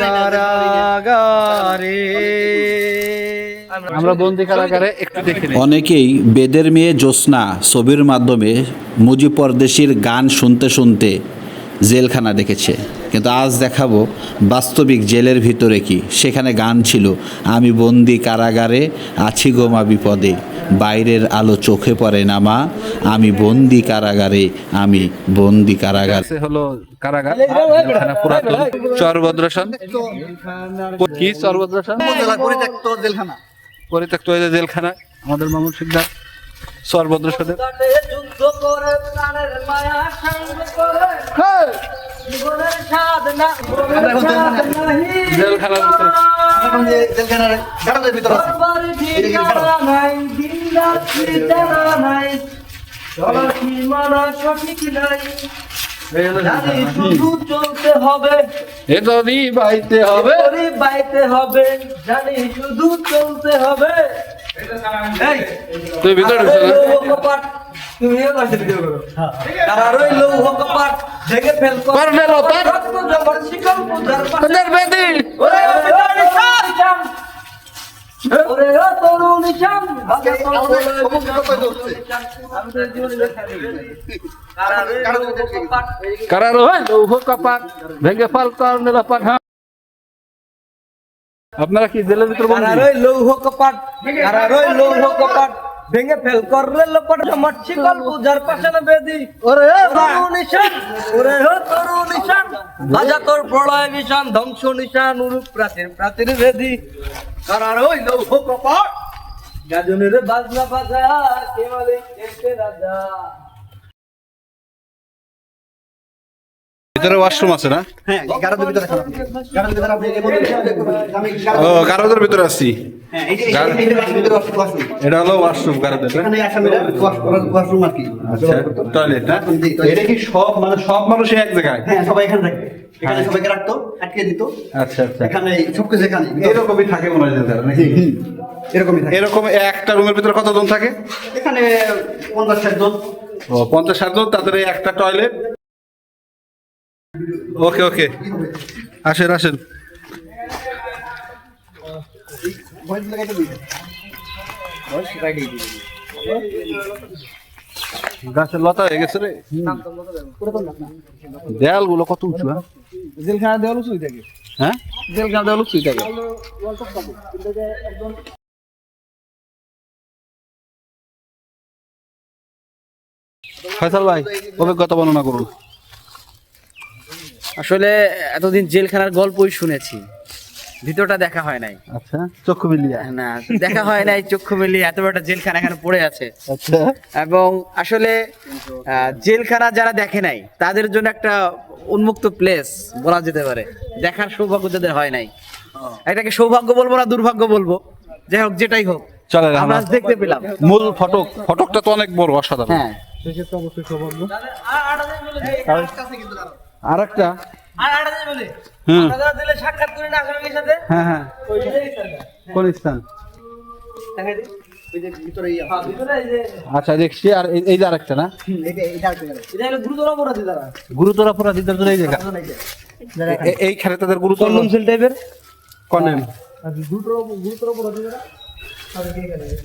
কারাগারে। আমরা বন্দি কারাগারে একটু দেখে অনেকেই বেদের মেয়ে জ্যোৎস্না ছবির মাধ্যমে মুজি পরদেশির গান শুনতে শুনতে জেলখানা দেখেছে। কিন্তু আজ দেখাবো বাস্তবিক জেলের ভিতরে কি সেখানে গান ছিল আমি বন্দি কারাগারে আছি গোমা বিপদে। বাইরের আলো চোখে পড়ে না মা। আমি বন্দি কারাগারে আমি বন্দি কারাগার। আছে হলো কারাগার। জেলখানা পুরাতন চরভদ্রসন কি চরভদ্রসন পরিত্যক্ত জেলখানা। পরিত্যক্ত হয়ে জেলখানা। আমাদের মামুন সিকদার স্বাদ নাহি। জেলখানার ভিতরে। এখন যে জেলখানার গাড়ালের ভিতর আছে সঠিক নাই। চলতে হবে এ বাইতে হবে বাইতে হবে জানি শুধু চলতে হবে তুই ভিতরে তুমিও কাছে ভিডিও করো। আর ওই কপাট ভেঙে ফেল কর। শিকল পূজার। বেদি। ওরে ওরে ও নিশান! ভাগে কারার হয় লৌহ কপাট ভেঙে ফাল কর্নেল পাঠা আপনারা কি জেলের ভিতর বন্দি? আর ওই লৌহ কপাট আর আর ওই লৌহ কপাট ভেঙে ফেল করলে লোকটা জমাট শিকল পূজার পাশে না বেদি। ওরে তরু নিশান ওরে হো তরু নিশান। ভাজা তোর প্রলয় নিশান ধ্বংস নিশান উরূপ প্রাচীর প্রাচীর বেদি। আর ওই লৌহ কপাট। গাজনের বাজনা বাজা কে মালিক রাজা? ভিতরে ওয়াশরুম আছে না? হ্যাঁ ও কারাদের ভিতরে আছি। হ্যাঁ। এটা হলো ওয়াশরুম আর কি। টয়লেট না? এটা কি সব মানে সব এক জায়গায়? হ্যাঁ সবাই এখানে রাখবে এখানে সবাইকে রাখতো আটকে দিত। আচ্ছা আচ্ছা। এখানে সবকিছু এখানে। এরকমই থাকে মনে হয় নাকি? এরকমই থাকে। এরকম একটা রুমের ভিতরে কতজন থাকে? এখানে পঞ্চাশ ষাট জন। পঞ্চাশ ষাট জন তাদের একটা টয়লেট ওকে ওকে আসেন আসেন। গাছের লতা হয়ে গেছে রে। দেয়ালগুলো কত উঁচু হ্যাঁ? জেলখানা দেওয়াল উঁচুই থাকে। হ্যাঁ? জেলখানা দেওয়াল উঁচুই থাকে। ফয়সাল ভাই অভিজ্ঞতা বর্ণনা করুন। আসলে এতদিন জেলখানার গল্পই শুনেছি। ভিতরটা দেখা হয় নাই। আচ্ছা চক্ষু মিলিয়া। না দেখা হয় নাই চক্ষু মিলিয়ে এত বড় একটা জেলখানা এখানে পড়ে আছে। আচ্ছা। এবং আসলে জেলখানা যারা দেখে নাই তাদের জন্য একটা উন্মুক্ত প্লেস বলা যেতে পারে। দেখার সৌভাগ্য যাদের হয় নাই। এটাকে সৌভাগ্য বলব না দুর্ভাগ্য বলব। যাই হোক যেটাই হোক চলে আমরা দেখতে পেলাম। মূল ফটক ফটকটা তো অনেক বড় অসাধারণ। হ্যাঁ। আর একটা আর হুম। সাথে হ্যাঁ হ্যাঁ। কোন স্থান? হ্যাঁ, আচ্ছা দেখছি আর এই- এই যে আরেকটা না? গুরুতর অপরাধী তারা। গুরুতর জন্য এই জায়গা? এইখানে তাদের গুরুতর কন্ডম টাইপের কনেম গুরুতর অপরাধী তারা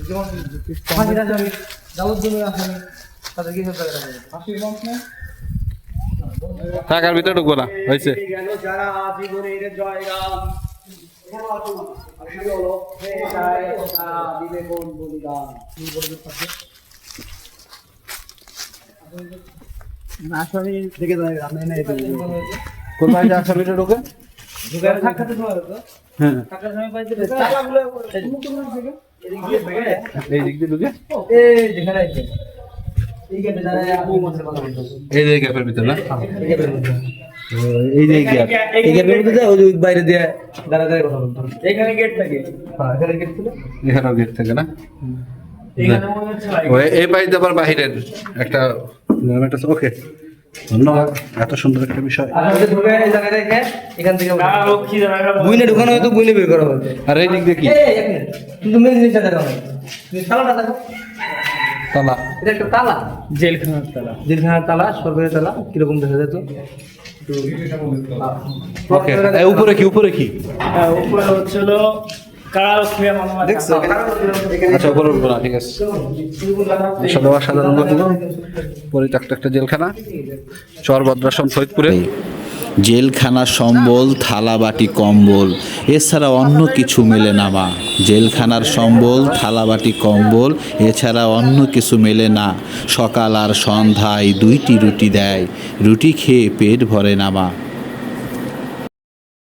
যেমন ফাঁসির আসামি তাদেরকে এখানে জায়গা রাখা ফাঁসির বংশ না টাকার ভিতরে ঢুকবো না হয়েছে। আসামি ঢুকে? হ্যাঁ। দিয়ে এই দিক দিয়ে ঢুকে। এই যেখানে এই গেটে যারা বউ মাছের কথা বলতেছে এই যে গ্যাপের ভিতরে না? এই যে গ্যাপ এই গেটের মধ্যে যায় ওই যে বাইরে দিয়ে দাঁড়া দাঁড়িয়ে কথা বলতো এখানে গেট থাকে। হ্যাঁ এখানে গেট ছিল এখানেও গেট থাকে না? এখানে হচ্ছে ও, এই বাড়িতে আবার বাহিরের একটা ওকে ধন্যবাদ। এত সুন্দর একটা বিষয়। রেখে এখান থেকে বুইনে ঢুকানো হয়তো বুইনে বের করা হবে। আর এই দিক দিয়ে কি? জিনিসটা দেখো তুমি দেখো। তালা। এটা একটা তালা? জেলখানার তালা। জেলখানার তালা সরকারি তালা? কীরকম দেখা যেত ওকে। উপরে কি উপরে কি? হ্যাঁ, উপরে দেখছ? আচ্ছা উপরে উঠবো না ঠিক আছে। সাধারণ পরিত্যক্ত একটা জেলখানা চর ভদ্রাসন ফরিদপুরে জেলখানা সম্বল, থালাবাটি কম্বল। এছাড়া অন্য কিছু মেলে না, মা। জেলখানার সম্বল, থালাবাটি কম্বল, এছাড়া অন্য কিছু মেলে না। সকাল আর সন্ধ্যায় দুইটি রুটি দেয়। রুটি খেয়ে পেট ভরে না, মা।